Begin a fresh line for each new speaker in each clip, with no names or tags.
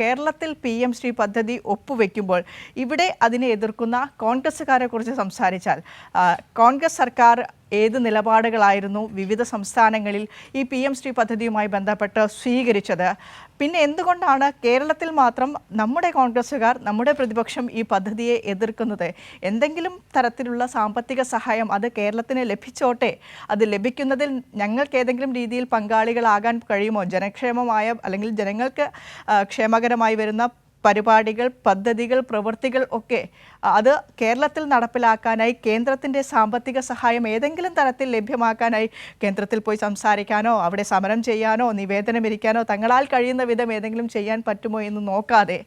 കേരളത്തിൽ P M Shri പദ്ധതി ഒപ്പുവെക്കുമ്പോൾ ഇവിടെ അതിനെ എതിർക്കുന്ന കോൺഗ്രസ്സുകാരെ കുറിച്ച് സംസാരിച്ചാൽ കോൺഗ്രസ് സർക്കാർ ഏത് നിലപാടുകളായിരുന്നു വിവിധ സംസ്ഥാനങ്ങളിൽ ഈ പി എം ശ്രീ പദ്ധതിയുമായി ബന്ധപ്പെട്ട് സ്വീകരിച്ചത്? പിന്നെ എന്തുകൊണ്ടാണ് കേരളത്തിൽ മാത്രം നമ്മുടെ കോൺഗ്രസ്സുകാർ നമ്മുടെ പ്രതിപക്ഷം ഈ പദ്ധതിയെ എതിർക്കുന്നത്? എന്തെങ്കിലും തരത്തിലുള്ള സാമ്പത്തിക സഹായം അത് കേരളത്തിന് ലഭിച്ചോട്ടെ? അത് ലഭിക്കുന്നതിൽ ഞങ്ങൾക്ക് ഏതെങ്കിലും രീതിയിൽ പങ്കാളികളാകാൻ കഴിയുമോ? ജനക്ഷേമമായ അല്ലെങ്കിൽ ജനങ്ങൾക്ക് ക്ഷേമകരമായി വരുന്ന പരിപാടികൾ പദ്ധതികൾ പ്രവൃത്തികൾ ഒക്കെ അത് കേരളത്തിൽ നടപ്പിലാക്കാനായി കേന്ദ്രത്തിന്റെ സാമ്പത്തിക സഹായം ഏതെങ്കിലും തരത്തിൽ ലഭ്യമാക്കാനായി കേന്ദ്രത്തിൽ പോയി സംസാരിക്കാനോ അവിടെ സമരം ചെയ്യാനോ നിവേദനമിരിക്കാനോ തങ്ങളാൽ കഴിയുന്ന വിധം ഏതെങ്കിലും ചെയ്യാൻ പറ്റുമോ എന്ന് നോക്കാതെ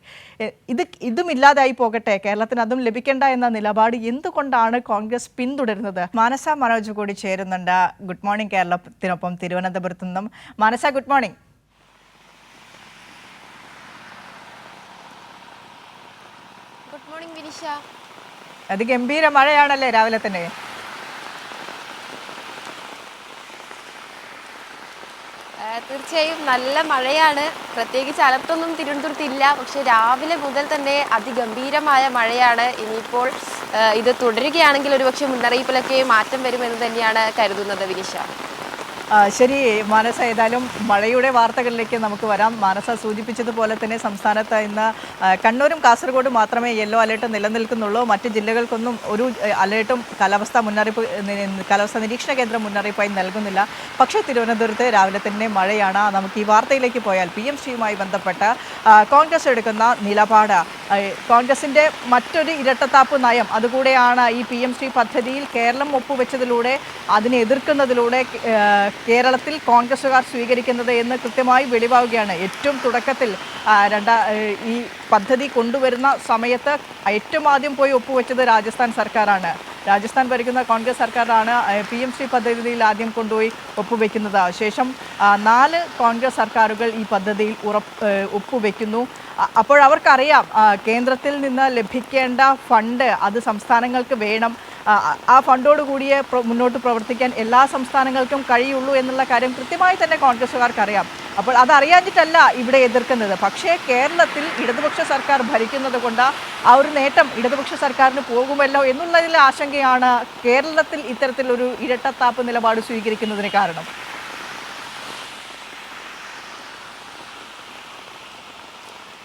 ഇത് ഇതും ഇല്ലാതായി പോകട്ടെ കേരളത്തിന് അതും ലഭിക്കേണ്ട എന്ന നിലപാട് എന്തുകൊണ്ടാണ് കോൺഗ്രസ് പിന്തുടരുന്നത്? മാനസ മനോജ് കൂടി ചേരുന്നുണ്ട്. ഗുഡ് മോർണിംഗ് കേരളത്തിനൊപ്പം തിരുവനന്തപുരത്തു നിന്നും. Manasa good morning.
Morning Vinisha
അത് ഗംഭീര മഴയാണല്ലേ രാവിലെ തന്നെ.
തീർച്ചയായും നല്ല മഴയാണ്. പ്രത്യേകിച്ച് അലത്തൊന്നും തിരുവനന്തപുരത്ത് ഇല്ല പക്ഷെ രാവിലെ മുതൽ തന്നെ അതിഗംഭീരമായ മഴയാണ്. ഇനിയിപ്പോൾ ഇത് തുടരുകയാണെങ്കിൽ ഒരുപക്ഷെ മുന്നറിയിപ്പിലൊക്കെ മാറ്റം വരുമെന്ന് തന്നെയാണ് കരുതുന്നത് വിനിഷ.
ശരി മാനസ ഏതായാലും മഴയുടെ വാർത്തകളിലേക്ക് നമുക്ക് വരാം. മാനസ സൂചിപ്പിച്ചതുപോലെ തന്നെ സംസ്ഥാനത്ത് ഇന്ന് കണ്ണൂരും കാസർഗോഡും മാത്രമേ യെല്ലോ അലേർട്ട് നിലനിൽക്കുന്നുള്ളൂ. മറ്റ് ജില്ലകൾക്കൊന്നും ഒരു അലേർട്ടും കാലാവസ്ഥാ മുന്നറിയിപ്പ് കാലാവസ്ഥാ നിരീക്ഷണ കേന്ദ്രം മുന്നറിയിപ്പായി നൽകുന്നില്ല. പക്ഷേ തിരുവനന്തപുരത്ത് രാവിലെ തന്നെ മഴയാണ്. നമുക്ക് ഈ വാർത്തയിലേക്ക് പോയാൽ പി എം സിയുമായി ബന്ധപ്പെട്ട് കോൺഗ്രസ് എടുക്കുന്ന നിലപാട്. കോൺഗ്രസിന്റെ മറ്റൊരു ഇരട്ടത്താപ്പ് നയം അതുകൂടെയാണ് ഈ പി എം ശ്രീ പദ്ധതിയിൽ കേരളം ഒപ്പുവെച്ചതിലൂടെ അതിനെ എതിർക്കുന്നതിലൂടെ കേരളത്തിൽ കോൺഗ്രസുകാർ സ്വീകരിക്കുന്നത് എന്ന് കൃത്യമായി വെളിവാവുകയാണ്. ഏറ്റവും തുടക്കത്തിൽ രണ്ടാ ഈ പദ്ധതി കൊണ്ടുവരുന്ന സമയത്ത് ഏറ്റവും ആദ്യം പോയി ഒപ്പുവെച്ചത് രാജസ്ഥാൻ സർക്കാരാണ്. രാജസ്ഥാൻ ഭരിക്കുന്ന കോൺഗ്രസ് സർക്കാരാണ് പി എം സി പദ്ധതിയിൽ ആദ്യം കൊണ്ടുപോയി ഒപ്പുവെക്കുന്നത്. ശേഷം നാല് കോൺഗ്രസ് സർക്കാരുകൾ ഈ പദ്ധതിയിൽ ഉറപ്പ് ഒപ്പുവെക്കുന്നു. അപ്പോൾ അവർക്കറിയാം കേന്ദ്രത്തിൽ നിന്ന് ലഭിക്കേണ്ട ഫണ്ട് അത് സംസ്ഥാനങ്ങൾക്ക് വേണം. ആ, ഫണ്ടോട് കൂടിയേ മുന്നോട്ട് പ്രവർത്തിക്കാൻ എല്ലാ സംസ്ഥാനങ്ങൾക്കും കഴിയുള്ളൂ എന്നുള്ള കാര്യം കൃത്യമായി തന്നെ കോൺഗ്രസ്സുകാർക്ക് അറിയാം അപ്പോൾ അതറിയാഞ്ഞിട്ടല്ല ഇവിടെ എതിർക്കുന്നത്. പക്ഷേ കേരളത്തിൽ ഇടതുപക്ഷ സർക്കാർ ഭരിക്കുന്നത് കൊണ്ട് ആ ഒരു നേട്ടം ഇടതുപക്ഷ സർക്കാരിന് പോകുമല്ലോ എന്നുള്ളതിൽ ആശങ്കയാണ് കേരളത്തിൽ ഇത്തരത്തിലൊരു ഇരട്ടത്താപ്പ് നിലപാട് സ്വീകരിക്കുന്നതിന് കാരണം.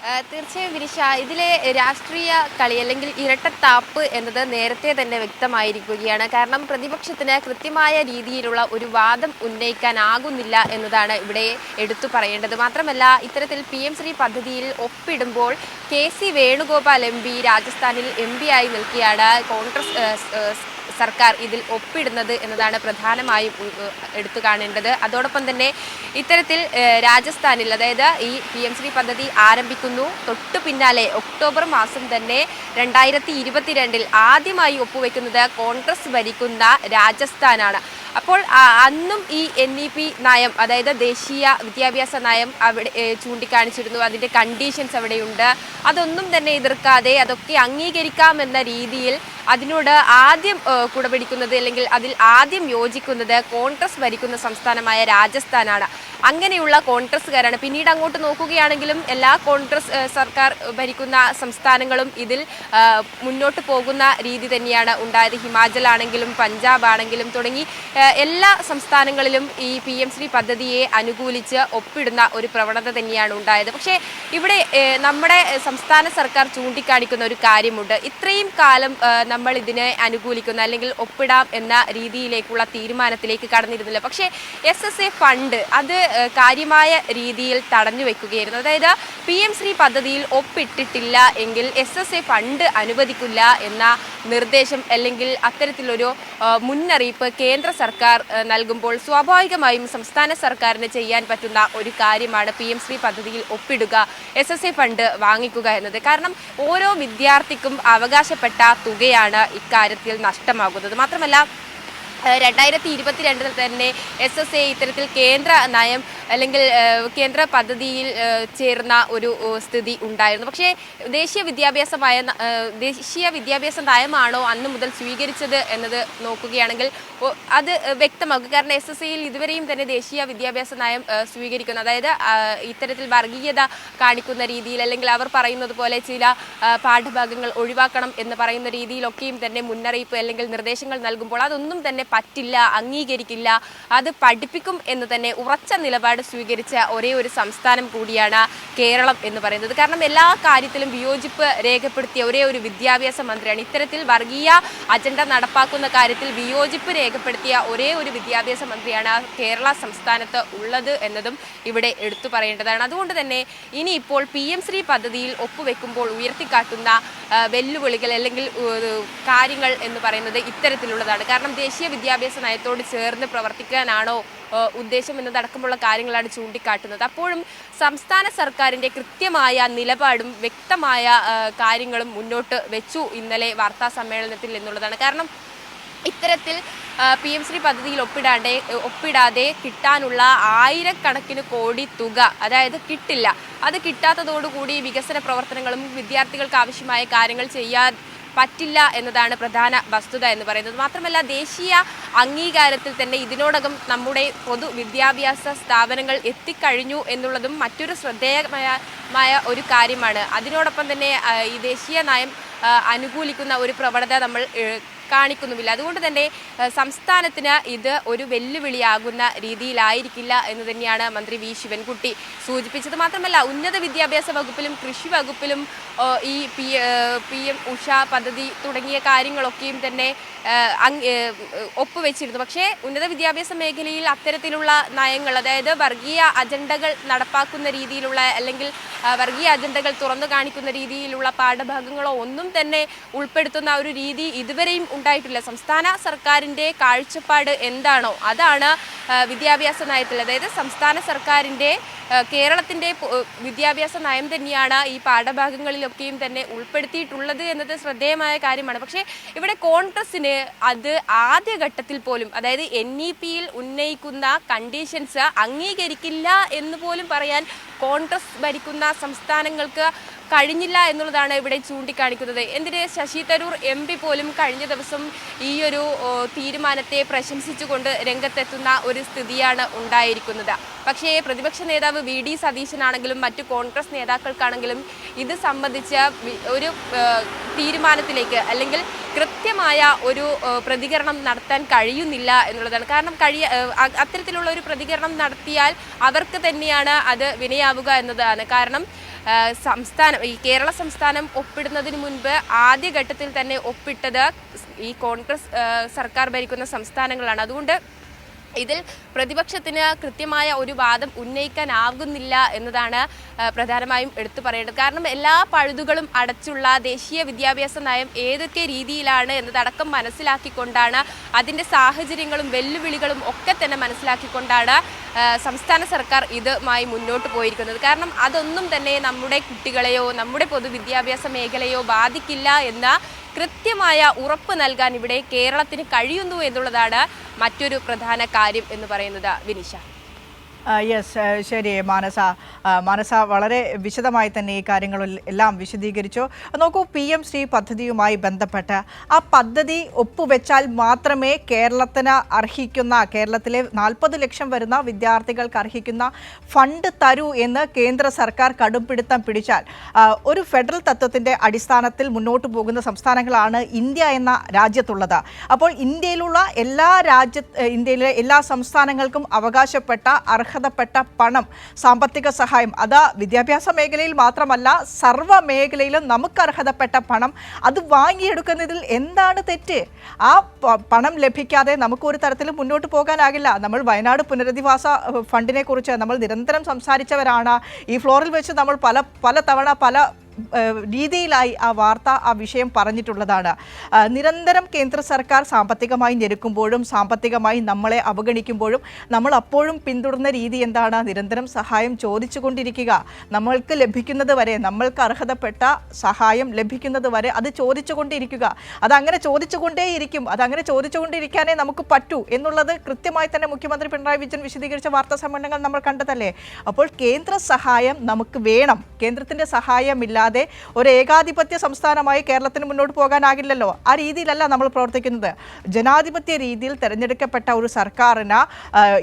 തീർച്ചയായും വിനിഷ ഇതിലെ രാഷ്ട്രീയ കളി അല്ലെങ്കിൽ ഇരട്ടത്താപ്പ് എന്നത് നേരത്തെ തന്നെ വ്യക്തമായിരിക്കുകയാണ്. കാരണം പ്രതിപക്ഷത്തിന് കൃത്യമായ രീതിയിലുള്ള ഒരു വാദം ഉന്നയിക്കാനാകുന്നില്ല എന്നതാണ് ഇവിടെ എടുത്തു പറയേണ്ടത്. മാത്രമല്ല ഇത്തരത്തിൽ പി എം ശ്രീ പദ്ധതിയിൽ ഒപ്പിടുമ്പോൾ കെ സി വേണുഗോപാൽ എം രാജസ്ഥാനിൽ എം ആയി നിൽക്കുകയാണ്. കോൺഗ്രസ് സർക്കാർ ഇതിൽ ഒപ്പിടുന്നത് എന്നതാണ് പ്രധാനമായും എടുത്തു കാണേണ്ടത്. അതോടൊപ്പം തന്നെ ഇത്തരത്തിൽ രാജസ്ഥാനിൽ അതായത് ഈ പി എം ശ്രീ പദ്ധതി ആരംഭിക്കുന്നു. തൊട്ടു പിന്നാലെ ഒക്ടോബർ മാസം തന്നെ രണ്ടായിരത്തി ഇരുപത്തിരണ്ടിൽ ആദ്യമായി ഒപ്പുവെക്കുന്നത് കോൺഗ്രസ് ഭരിക്കുന്ന രാജസ്ഥാനാണ്. അപ്പോൾ അന്നും ഈ എൻ ഇ പി നയം അതായത് ദേശീയ വിദ്യാഭ്യാസ നയം അവിടെ ചൂണ്ടിക്കാണിച്ചിരുന്നു. അതിന്റെ കണ്ടീഷൻസ് അവിടെയുണ്ട്. അതൊന്നും തന്നെ എതിർക്കാതെ അതൊക്കെ അംഗീകരിക്കാമെന്ന രീതിയിൽ അതിനോട് ആദ്യം കുടപിടിക്കുന്നത് അല്ലെങ്കിൽ അതിൽ ആദ്യം യോജിക്കുന്നത് കോൺഗ്രസ് ഭരിക്കുന്ന സംസ്ഥാനമായ രാജസ്ഥാനാണ്. അങ്ങനെയുള്ള കോൺഗ്രസ്സുകാരാണ്. പിന്നീട് അങ്ങോട്ട് നോക്കുകയാണെങ്കിലും എല്ലാ കോൺഗ്രസ് സർക്കാർ ഭരിക്കുന്ന സംസ്ഥാനങ്ങളും ഇതിൽ മുന്നോട്ട് പോകുന്ന രീതി തന്നെയാണ്. ഉണ്ടായത് ഹിമാചൽ ആണെങ്കിലും പഞ്ചാബ് ആണെങ്കിലും തുടങ്ങി എല്ലാ സംസ്ഥാനങ്ങളിലും ഈ പി എം ശ്രീ പദ്ധതിയെ അനുകൂലിച്ച് ഒപ്പിടുന്ന ഒരു പ്രവണത തന്നെയാണ് ഉണ്ടായത്. പക്ഷേ ഇവിടെ നമ്മുടെ സംസ്ഥാന സർക്കാർ ചൂണ്ടിക്കാണിക്കുന്ന ഒരു കാര്യമുണ്ട്. ഇത്രയും കാലം നമ്മൾ ഇതിനെ അനുകൂലിക്കുന്ന അല്ലെങ്കിൽ ഒപ്പിടാം എന്ന രീതിയിലേക്കുള്ള തീരുമാനത്തിലേക്ക് കടന്നിരുന്നില്ല. പക്ഷേ എസ് എസ് എ ഫണ്ട് അത് കാര്യമായ രീതിയിൽ തടഞ്ഞു വെക്കുകയായിരുന്നു. അതായത് പി എം ശ്രീ പദ്ധതിയിൽ ഒപ്പിട്ടിട്ടില്ല എങ്കിൽ എസ് എസ് എ ഫണ്ട് അനുവദിക്കില്ല എന്ന നിർദ്ദേശം അല്ലെങ്കിൽ അത്തരത്തിലൊരു മുന്നറിയിപ്പ് കേന്ദ്ര സർക്കാർ നൽകുമ്പോൾ സ്വാഭാവികമായും സംസ്ഥാന സർക്കാരിന് ചെയ്യാൻ പറ്റുന്ന ഒരു കാര്യമാണ് പി എം ശ്രീ പദ്ധതിയിൽ ഒപ്പിടുക എസ് എസ് എ ഫണ്ട് വാങ്ങിക്കുക എന്നത്. കാരണം ഓരോ വിദ്യാർത്ഥിക്കും അവകാശപ്പെട്ട തുകയാണ് ഇക്കാര്യത്തിൽ നഷ്ടമാകുന്നത്. മാത്രമല്ല രണ്ടായിരത്തി ഇരുപത്തിരണ്ടിൽ തന്നെ എസ് എസ് എ ഇത്തരത്തിൽ കേന്ദ്ര നയം അല്ലെങ്കിൽ കേന്ദ്ര പദ്ധതിയിൽ ചേർന്ന ഒരു സ്ഥിതി ഉണ്ടായിരുന്നു. പക്ഷേ ദേശീയ വിദ്യാഭ്യാസമായ ദേശീയ വിദ്യാഭ്യാസ നയമാണോ അന്ന് മുതൽ സ്വീകരിച്ചത് എന്നത് നോക്കുകയാണെങ്കിൽ അത് വ്യക്തമാക്കും കാരണം എസ് എസ് ഇതുവരെയും തന്നെ ദേശീയ വിദ്യാഭ്യാസ നയം സ്വീകരിക്കുന്നു. അതായത് ഇത്തരത്തിൽ വർഗീയത കാണിക്കുന്ന രീതിയിൽ അല്ലെങ്കിൽ അവർ പറയുന്നത് പോലെ ചില പാഠഭാഗങ്ങൾ ഒഴിവാക്കണം എന്ന് പറയുന്ന രീതിയിലൊക്കെയും തന്നെ മുന്നറിയിപ്പ് അല്ലെങ്കിൽ നിർദ്ദേശങ്ങൾ നൽകുമ്പോൾ അതൊന്നും തന്നെ പറ്റില്ല അംഗീകരിക്കില്ല അത് പഠിപ്പിക്കും എന്ന് തന്നെ ഉറച്ച നിലപാട് സ്വീകരിച്ച ഒരേ ഒരു സംസ്ഥാനം കൂടിയാണ് കേരളം എന്ന് പറയുന്നത്. കാരണം എല്ലാ കാര്യത്തിലും വിയോജിപ്പ് രേഖപ്പെടുത്തിയ ഒരേ ഒരു വിദ്യാഭ്യാസ മന്ത്രിയാണ്. ഇത്തരത്തിൽ വർഗീയ അജണ്ട നടപ്പാക്കുന്ന കാര്യത്തിൽ വിയോജിപ്പ് രേഖപ്പെടുത്തിയ ഒരേ ഒരു വിദ്യാഭ്യാസ മന്ത്രിയാണ് കേരള സംസ്ഥാനത്ത് ഉള്ളത് എന്നതും ഇവിടെ എടുത്തു പറയേണ്ടതാണ്. അതുകൊണ്ട് തന്നെ ഇനി ഇപ്പോൾ പി എം ശ്രീ പദ്ധതിയിൽ ഒപ്പുവെക്കുമ്പോൾ ഉയർത്തിക്കാട്ടുന്ന വെല്ലുവിളികൾ അല്ലെങ്കിൽ കാര്യങ്ങൾ എന്ന് പറയുന്നത് ഇത്തരത്തിലുള്ളതാണ്. കാരണം ദേശീയ വിദ്യാഭ്യാസ നയത്തോട് ചേർന്ന് പ്രവർത്തിക്കാനാണോ ഉദ്ദേശം എന്നതടക്കമുള്ള കാര്യങ്ങളാണ് ചൂണ്ടിക്കാട്ടുന്നത്. അപ്പോഴും സംസ്ഥാന സർക്കാരിന്റെ കൃത്യമായ നിലപാടും വ്യക്തമായ കാര്യങ്ങളും മുന്നോട്ട് വെച്ചു ഇന്നലെ വാർത്താ സമ്മേളനത്തിൽ എന്നുള്ളതാണ്. കാരണം ഇത്തരത്തിൽ പി എം ശ്രീ പദ്ധതിയിൽ ഒപ്പിടാതെ ഒപ്പിടാതെ കിട്ടാനുള്ള ആയിരക്കണക്കിന് കോടി തുക അതായത് കിട്ടില്ല. അത് കിട്ടാത്തതോടുകൂടി വികസന പ്രവർത്തനങ്ങളും വിദ്യാർത്ഥികൾക്ക് ആവശ്യമായ കാര്യങ്ങൾ ചെയ്യാൻ പറ്റില്ല എന്നതാണ് പ്രധാന വസ്തുത എന്ന് പറയുന്നത്. മാത്രമല്ല ദേശീയ അംഗീകാരത്തിൽ തന്നെ ഇതിനോടകം നമ്മുടെ പൊതു വിദ്യാഭ്യാസ സ്ഥാപനങ്ങൾ എത്തിക്കഴിഞ്ഞു എന്നുള്ളതും മറ്റൊരു ശ്രദ്ധേയമായ ഒരു കാര്യമാണ്. അതിനോടൊപ്പം തന്നെ ഈ ദേശീയ നയം അനുകൂലിക്കുന്ന ഒരു പ്രവണത നമ്മൾ കാണിക്കുന്നുമില്ല. അതുകൊണ്ട് തന്നെ സംസ്ഥാനത്തിന് ഇത് ഒരു വെല്ലുവിളിയാകുന്ന രീതിയിലായിരിക്കില്ല എന്ന് തന്നെയാണ് മന്ത്രി വി. ശിവൻകുട്ടി സൂചിപ്പിച്ചത്. മാത്രമല്ല ഉന്നത വിദ്യാഭ്യാസ വകുപ്പിലും കൃഷി വകുപ്പിലും ഈ പി പി എം ഉഷ പദ്ധതി തുടങ്ങിയ കാര്യങ്ങളൊക്കെയും തന്നെ ഒപ്പുവെച്ചിരുന്നു. പക്ഷേ ഉന്നത വിദ്യാഭ്യാസ മേഖലയിൽ അത്തരത്തിലുള്ള നയങ്ങൾ അതായത് വർഗീയ അജണ്ടകൾ നടപ്പാക്കുന്ന രീതിയിലുള്ള അല്ലെങ്കിൽ വർഗീയ അജണ്ടകൾ തുറന്നു കാണിക്കുന്ന രീതിയിലുള്ള പാഠഭാഗങ്ങളോ ഒന്നും തന്നെ ഉൾപ്പെടുത്തുന്ന ഒരു രീതി ഇതുവരെയും ഉണ്ടായിട്ടില്ല. സംസ്ഥാന സർക്കാരിന്റെ കാഴ്ചപ്പാട് എന്താണോ? അതാണ് വിദ്യാഭ്യാസ നയത്തിൽ. അതായത് സംസ്ഥാന സർക്കാരിന്റെ കേരളത്തിന്റെ വിദ്യാഭ്യാസ നയം തന്നെയാണ് ഈ പാഠഭാഗങ്ങളിലൊക്കെയും തന്നെ ഉൾപ്പെടുത്തിയിട്ടുള്ളത് എന്നത് ശ്രദ്ധേയമായ കാര്യമാണ്. പക്ഷേ ഇവിടെ കോൺഗ്രസിന് അത് ആദ്യഘട്ടത്തിൽ പോലും അതായത് എൻ ഇ പിയിൽ ഉന്നയിക്കുന്ന കണ്ടീഷൻസ് അംഗീകരിക്കില്ല എന്ന് പോലും പറയാൻ കോൺഗ്രസ് ഭരിക്കുന്ന സംസ്ഥാനങ്ങൾക്ക് കഴിഞ്ഞില്ല എന്നുള്ളതാണ് ഇവിടെ ചൂണ്ടിക്കാണിക്കുന്നത്. എന്തിന് ശശി തരൂർ എം പോലും കഴിഞ്ഞ ദിവസം ഈ ഒരു തീരുമാനത്തെ പ്രശംസിച്ചുകൊണ്ട് രംഗത്തെത്തുന്ന ഒരു സ്ഥിതിയാണ് ഉണ്ടായിരിക്കുന്നത്. പക്ഷേ പ്രതിപക്ഷ നേതാവ് വി. ഡി. സതീശനാണെങ്കിലും മറ്റു കോൺഗ്രസ് നേതാക്കൾക്കാണെങ്കിലും ഇത് സംബന്ധിച്ച ഒരു തീരുമാനത്തിലേക്ക് അല്ലെങ്കിൽ കൃത്യമായ ഒരു പ്രതികരണം നടത്താൻ കഴിയുന്നില്ല എന്നുള്ളതാണ്. കാരണം കഴിയ അത്തരത്തിലുള്ള ഒരു പ്രതികരണം നടത്തിയാൽ അവർക്ക് തന്നെയാണ് അത് വിനയാവുക എന്നതാണ്. കാരണം സംസ്ഥാനം ഈ കേരള സംസ്ഥാനം ഒപ്പിടുന്നതിന് മുൻപ് ആദ്യഘട്ടത്തിൽ തന്നെ ഒപ്പിട്ടത് ഈ കോൺഗ്രസ് സർക്കാർ ഭരിക്കുന്ന സംസ്ഥാനങ്ങളാണ്. അതുകൊണ്ട് ഇതിൽ പ്രതിപക്ഷത്തിന് കൃത്യമായ ഒരു വാദം ഉന്നയിക്കാനാകുന്നില്ല എന്നതാണ് പ്രധാനമായും എടുത്തു പറയേണ്ടത്. കാരണം എല്ലാ പഴുതുകളും അടച്ചുള്ള ദേശീയ വിദ്യാഭ്യാസ നയം ഏതൊക്കെ രീതിയിലാണ് എന്നതടക്കം മനസ്സിലാക്കിക്കൊണ്ടാണ് അതിന്റെ സാഹചര്യങ്ങളും വെല്ലുവിളികളും ഒക്കെ തന്നെ മനസ്സിലാക്കിക്കൊണ്ടാണ് സംസ്ഥാന സർക്കാർ ഇതുമായി മുന്നോട്ട് പോയിരിക്കുന്നത്. കാരണം അതൊന്നും തന്നെ നമ്മുടെ കുട്ടികളെയോ നമ്മുടെ പൊതുവിദ്യാഭ്യാസ മേഖലയോ ബാധിക്കില്ല എന്ന കൃത്യമായ ഉറപ്പ് നൽകാൻ ഇവിടെ കേരളത്തിന് കഴിയുന്നു എന്നുള്ളതാണ് മറ്റൊരു പ്രധാന കാര്യം എന്ന് പറയുന്നത് വിനിഷ.
യെസ് ശരി മാനസ. മാനസ വളരെ വിശദമായി തന്നെ ഈ കാര്യങ്ങളിൽ എല്ലാം വിശദീകരിച്ചു. നോക്കൂ പി എം ശ്രീ പദ്ധതിയുമായി ബന്ധപ്പെട്ട് ആ പദ്ധതി ഒപ്പുവെച്ചാൽ മാത്രമേ കേരളത്തിന് അർഹിക്കുന്ന കേരളത്തിലെ നാൽപ്പത് ലക്ഷം വരുന്ന വിദ്യാർത്ഥികൾക്ക് അർഹിക്കുന്ന ഫണ്ട് തരൂ എന്ന് കേന്ദ്ര സർക്കാർ കടുംപിടുത്തം പിടിച്ചാൽ ഒരു ഫെഡറൽ തത്വത്തിന്റെ അടിസ്ഥാനത്തിൽ മുന്നോട്ട് പോകുന്ന സംസ്ഥാനങ്ങളാണ് ഇന്ത്യ എന്ന രാജ്യത്തുള്ളത്. അപ്പോൾ ഇന്ത്യയിലുള്ള എല്ലാ രാജ്യ ഇന്ത്യയിലെ എല്ലാ സംസ്ഥാനങ്ങൾക്കും അവകാശപ്പെട്ട അർഹതപ്പെട്ട പണം സാമ്പത്തിക സഹായം. അത് വിദ്യാഭ്യാസ മേഖലയിൽ മാത്രമല്ല സർവ മേഖലയിലും നമുക്ക് അർഹതപ്പെട്ട പണം. അത് വാങ്ങിയെടുക്കുന്നതിൽ എന്താണ് തെറ്റ്? ആ പണം ലഭിക്കാതെ നമുക്ക് ഒരു തരത്തിലും മുന്നോട്ട് പോകാനാകില്ല. നമ്മൾ വയനാട് പുനരധിവാസ ഫണ്ടിനെ കുറിച്ച് നമ്മൾ നിരന്തരം സംസാരിച്ചവരാണ്. ഈ ഫ്ലോറിൽ വെച്ച് നമ്മൾ പല പല തവണ പല രീതിയിലായി ആ വാർത്ത ആ വിഷയം പറഞ്ഞിട്ടുള്ളതാണ്. നിരന്തരം കേന്ദ്ര സർക്കാർ സാമ്പത്തികമായി ഞെരുക്കുമ്പോഴും സാമ്പത്തികമായി നമ്മളെ അവഗണിക്കുമ്പോഴും നമ്മൾ അപ്പോഴും പിന്തുടർന്ന രീതി എന്താണ്? നിരന്തരം സഹായം ചോദിച്ചുകൊണ്ടിരിക്കുക. നമ്മൾക്ക് ലഭിക്കുന്നത് വരെ നമ്മൾക്ക് അർഹതപ്പെട്ട സഹായം ലഭിക്കുന്നത് വരെ അത് ചോദിച്ചുകൊണ്ടിരിക്കുക. അതങ്ങനെ ചോദിച്ചുകൊണ്ടേയിരിക്കും. അതങ്ങനെ ചോദിച്ചുകൊണ്ടിരിക്കാനേ നമുക്ക് പറ്റൂ എന്നുള്ളത് കൃത്യമായി തന്നെ മുഖ്യമന്ത്രി പിണറായി വിജയൻ വിശദീകരിച്ച വാർത്താ സമ്മേളനങ്ങൾ നമ്മൾ കണ്ടതല്ലേ? അപ്പോൾ കേന്ദ്ര സഹായം നമുക്ക് വേണം. കേന്ദ്രത്തിന്റെ സഹായമില്ലാതെ ഒരു ഏകാധിപത്യ സംസ്ഥാനമായി കേരളത്തിന് മുന്നോട്ട് പോകാനാകില്ലല്ലോ. ആ രീതിയിലല്ല നമ്മൾ പ്രവർത്തിക്കുന്നത്. ജനാധിപത്യ രീതിയിൽ തിരഞ്ഞെടുക്കപ്പെട്ട ഒരു സർക്കാരിന്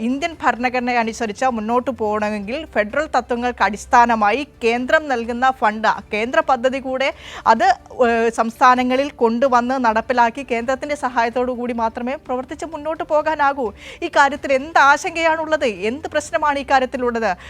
ഇന്ത്യൻ ഭരണഘടന അനുസരിച്ച് മുന്നോട്ട് പോകണമെങ്കിൽ ഫെഡറൽ തത്വങ്ങൾക്ക് അടിസ്ഥാനമായി കേന്ദ്രം നൽകുന്ന ഫണ്ട് കേന്ദ്ര പദ്ധതി കൂടെ അത് സംസ്ഥാനങ്ങളിൽ കൊണ്ടുവന്ന് നടപ്പിലാക്കി കേന്ദ്രത്തിന്റെ സഹായത്തോടു കൂടി മാത്രമേ പ്രവർത്തിച്ച് മുന്നോട്ട് പോകാനാകൂ. ഈ കാര്യത്തിൽ എന്ത് ആശങ്കയാണുള്ളത്? എന്ത് പ്രശ്നമാണ് ഈ കാര്യത്തിലുള്ളത്?